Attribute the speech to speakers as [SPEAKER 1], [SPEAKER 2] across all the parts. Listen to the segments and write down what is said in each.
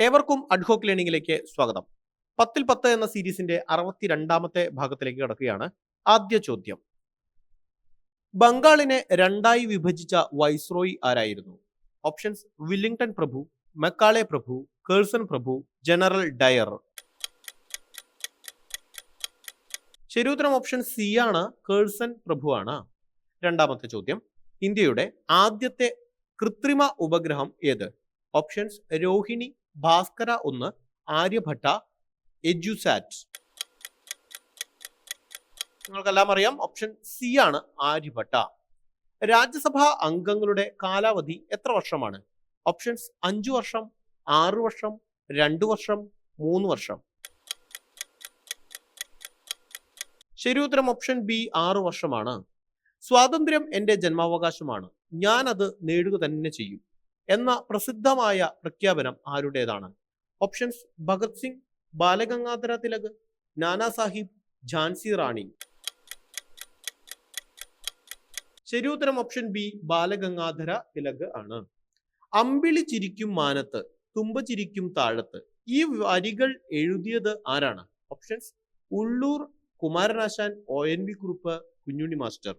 [SPEAKER 1] ഏവർക്കും അഡ്ഹോക്ക് ലേണിംഗിലേക്ക് സ്വാഗതം. പത്തിൽ പത്ത് എന്ന സീരീസിന്റെ അറുപത്തിരണ്ടാമത്തെ ഭാഗത്തിലേക്ക് കടക്കുകയാണ് ആദ്യ ചോദ്യം. ബംഗാളിനെ രണ്ടായി വിഭജിച്ച വൈസ്രോയി ആരായിരുന്നു? ഓപ്ഷൻസ് വില്ലിംഗ്ടൺ പ്രഭു മെക്കാളെ പ്രഭു കേഴ്സൺ പ്രഭു ജനറൽ ഡയർ. ശരിയുത്തരം ഓപ്ഷൻ സി ആണ് കേഴ്സൺ ആണ്. രണ്ടാമത്തെ ചോദ്യം ഇന്ത്യയുടെ ആദ്യത്തെ കൃത്രിമ ഉപഗ്രഹം ഏത്? ഓപ്ഷൻസ് രോഹിണി ഭാസ്കര ഒന്ന് ആര്യഭട്ട എജുസാറ്റ്. നിങ്ങൾക്കെല്ലാം അറിയാം ഓപ്ഷൻ സി ആണ് ആര്യഭട്ട. രാജ്യസഭാ അംഗങ്ങളുടെ കാലാവധി എത്ര വർഷമാണ്? ഓപ്ഷൻസ് അഞ്ചു വർഷം ആറു വർഷം രണ്ടു വർഷം മൂന്ന് വർഷം. ശരി ഉത്തരം ഓപ്ഷൻ ബി ആറു വർഷമാണ്. സ്വാതന്ത്ര്യം എന്റെ ജന്മാവകാശമാണ്. ഞാൻ അത് നേടുക തന്നെ ചെയ്യും. എന്ന പ്രസിദ്ധമായ പ്രഖ്യാപനം ആരുടേതാണ്? ഓപ്ഷൻസ് ഭഗത് സിംഗ് ബാലഗംഗാധര തിലക് നാനാ സാഹിബ് ഝാൻസി റാണി. ശരി ഉത്തരം ഓപ്ഷൻ ബി ബാലഗംഗാധര തിലക് ആണ്. അമ്പിളി ചിരിക്കും മാനത്ത് തുമ്പ ചിരിക്കും താഴത്ത്. ഈ വരികൾ എഴുതിയത് ആരാണ്? Options Ulloor Kumaranasan O N V Kurup Kunjunni master.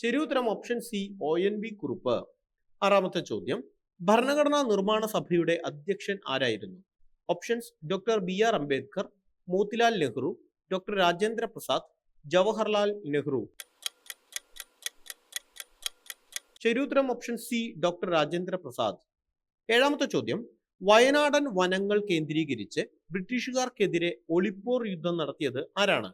[SPEAKER 1] ശരി ഉത്തരം option C O N V Kurup. ആറാമത്തെ ചോദ്യം. ഭരണഘടനാ നിർമ്മാണ സഭയുടെ അധ്യക്ഷൻ ആരായിരുന്നു? Options doctor B R Ambedkar Motilal Nehru doctor Rajendra Prasad Jawaharlal Nehru. ശരിയുത്തരം option C doctor Rajendra Prasad. ഏഴാമത്തെ ചോദ്യം. വയനാടൻ വനങ്ങൾ കേന്ദ്രീകരിച്ച് ബ്രിട്ടീഷുകാർക്കെതിരെ ഒളിപ്പോർ യുദ്ധം നടത്തിയത് ആരാണ്?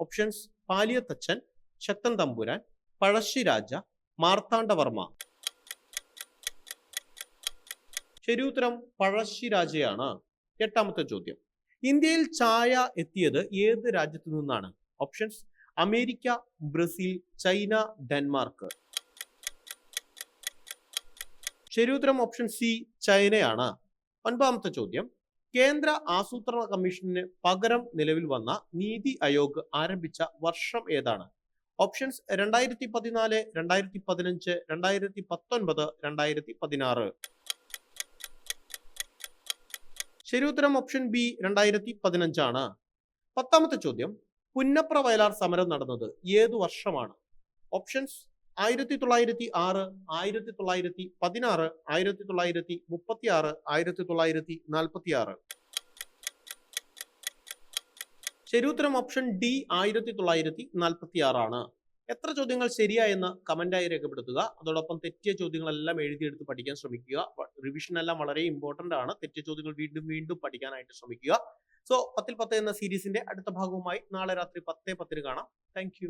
[SPEAKER 1] ഓപ്ഷൻസ് പാലിയത്തച്ഛൻ ശക്തൻ തമ്പുരാൻ പഴശ്ശിരാജ മാർത്താണ്ഡവർമ്മ. ശരിയുത്തരം പഴശ്ശിരാജയാണ്. എട്ടാമത്തെ ചോദ്യം. ഇന്ത്യയിൽ ചായ എത്തിയത് ഏത് രാജ്യത്തു നിന്നാണ്? Options America Brazil China Denmark. ശരിയുത്തരം ഓപ്ഷൻ സി ചൈനയാണ്. ഒൻപതാമത്തെ ചോദ്യം. കേന്ദ്ര ആസൂത്രണ കമ്മീഷന് പകരം നിലവിൽ വന്ന നീതി ആയോഗ് ആരംഭിച്ച വർഷം ഏതാണ്? ഓപ്ഷൻസ് രണ്ടായിരത്തി പതിനാല് രണ്ടായിരത്തി പതിനഞ്ച് രണ്ടായിരത്തി പത്തൊൻപത് രണ്ടായിരത്തി പതിനാറ് ശരി ഉത്തരം ഓപ്ഷൻ ബി രണ്ടായിരത്തി പതിനഞ്ചാണ് പത്താമത്തെ ചോദ്യം പുന്നപ്ര വയലാർ സമരം നടന്നത് ഏതു വർഷമാണ്? ഓപ്ഷൻസ് ആയിരത്തി തൊള്ളായിരത്തി ആറ് ആയിരത്തി തൊള്ളായിരത്തി പതിനാറ് ആയിരത്തി തൊള്ളായിരത്തി മുപ്പത്തി ആറ് ആയിരത്തി തൊള്ളായിരത്തി നാൽപ്പത്തി ആറ് ശരിയുത്തരം ഓപ്ഷൻ ഡി ആയിരത്തി തൊള്ളായിരത്തി നാൽപ്പത്തി ആറാണ് എത്ര ചോദ്യങ്ങൾ ശരിയായെന്ന് കമന്റായി രേഖപ്പെടുത്തുക. അതോടൊപ്പം തെറ്റിയ ചോദ്യങ്ങളെല്ലാം എഴുതിയെടുത്ത് പഠിക്കാൻ ശ്രമിക്കുക. റിവിഷൻ എല്ലാം വളരെ ഇമ്പോർട്ടന്റ് ആണ്. തെറ്റിയ ചോദ്യങ്ങൾ വീണ്ടും വീണ്ടും പഠിക്കാനായിട്ട് ശ്രമിക്കുക. സോ പത്തിൽ പത്ത് എന്ന സീരീസിന്റെ അടുത്ത ഭാഗവുമായി നാളെ രാത്രി പത്തേ പത്തിന് കാണാം. താങ്ക്